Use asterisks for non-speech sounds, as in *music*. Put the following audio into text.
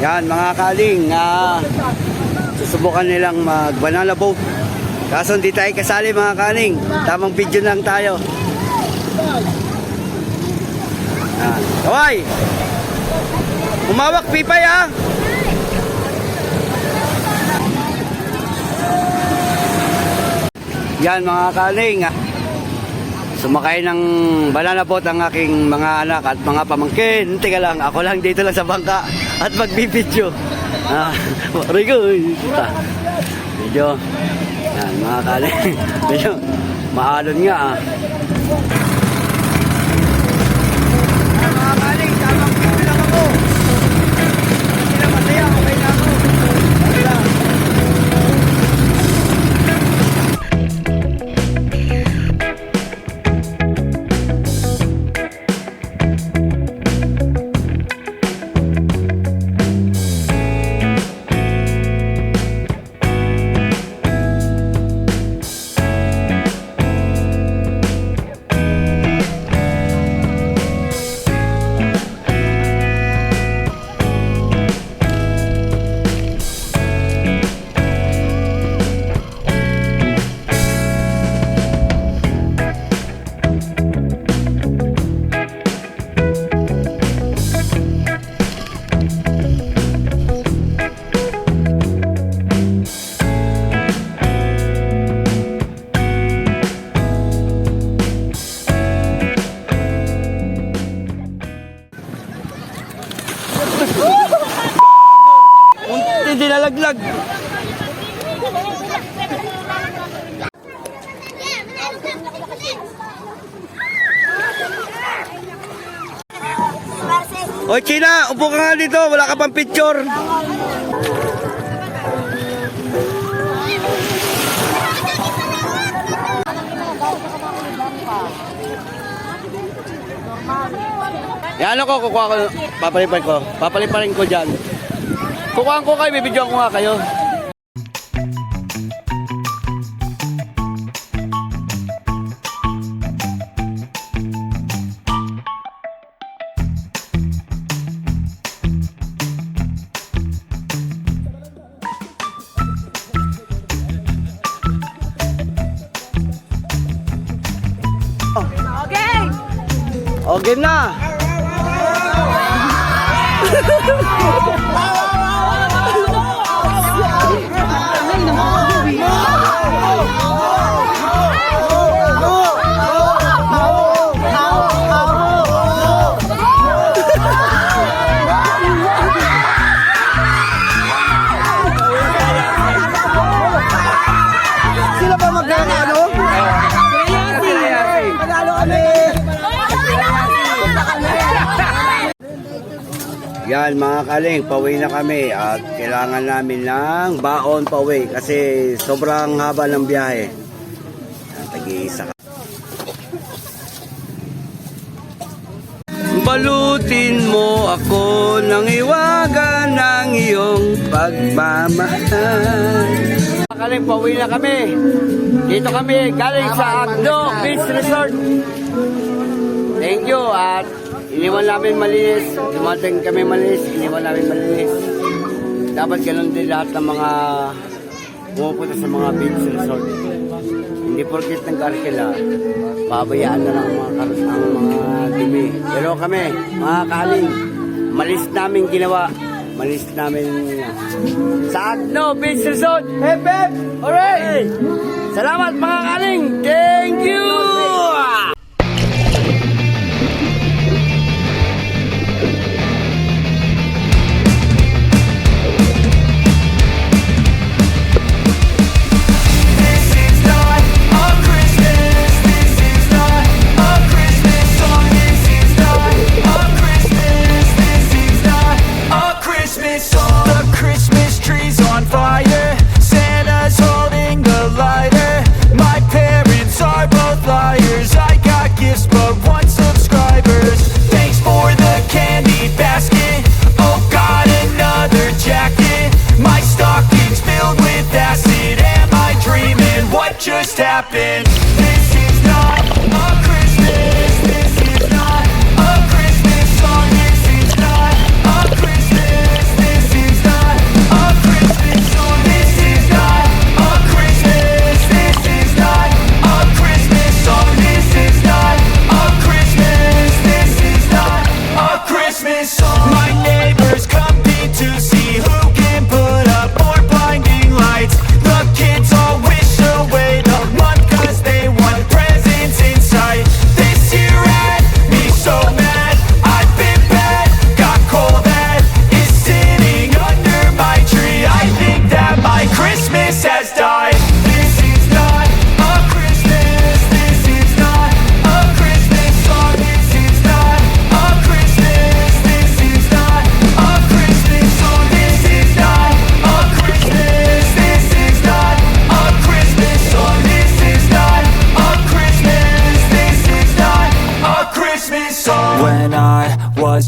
Yan, mga kaling, ah, susubukan nilang mag banana boat. Kaso hindi tayo kasali mga kaling. Tamang video lang tayo. Yan. Kaway! Umawak, pipay ah! Yan mga kaling. ah. Sumakay ng banana boat ang aking mga anak at mga pamangkin. Teka lang, ako lang dito lang sa bangka at magbibidyo. Ah, Rigo. Ta. Medyo, yan mga kaling. *laughs* Medyo, maalon nga ah. Oy, China, upo ka nga dito. Wala ka pang picture. Yan ano ko, kukuha ko, papalipan ko. Papaliparin ko dyan. Kukuhaan ko kayo, bibidyoan ko nga kayo. Okay na. *laughs* Yan mga kaling, pauwi na kami at kailangan namin ng baon pauwi kasi sobrang haba ng biyahe. Tag-iisa ka. Balutin mo ako ng iwaga ng iyong pagmamahal. Mga kaling, pauwi na kami. Dito kami galing sa Agdo Beach Resort. Thank you at iniwan namin malinis. Dumating kami malinis, iniwan namin malinis. Dapat ganun din lahat ng mga pumupunta sa mga beach resort. Hindi porkit ng karkila, pabayaan na lang ang mga, kar- ang mga dumi. Pero kami, mga kaling, malis namin ginawa. Malis namin sa Agno Beach Resort. Hep, hep! Alright! Salamat mga kaling! Thank you! soul.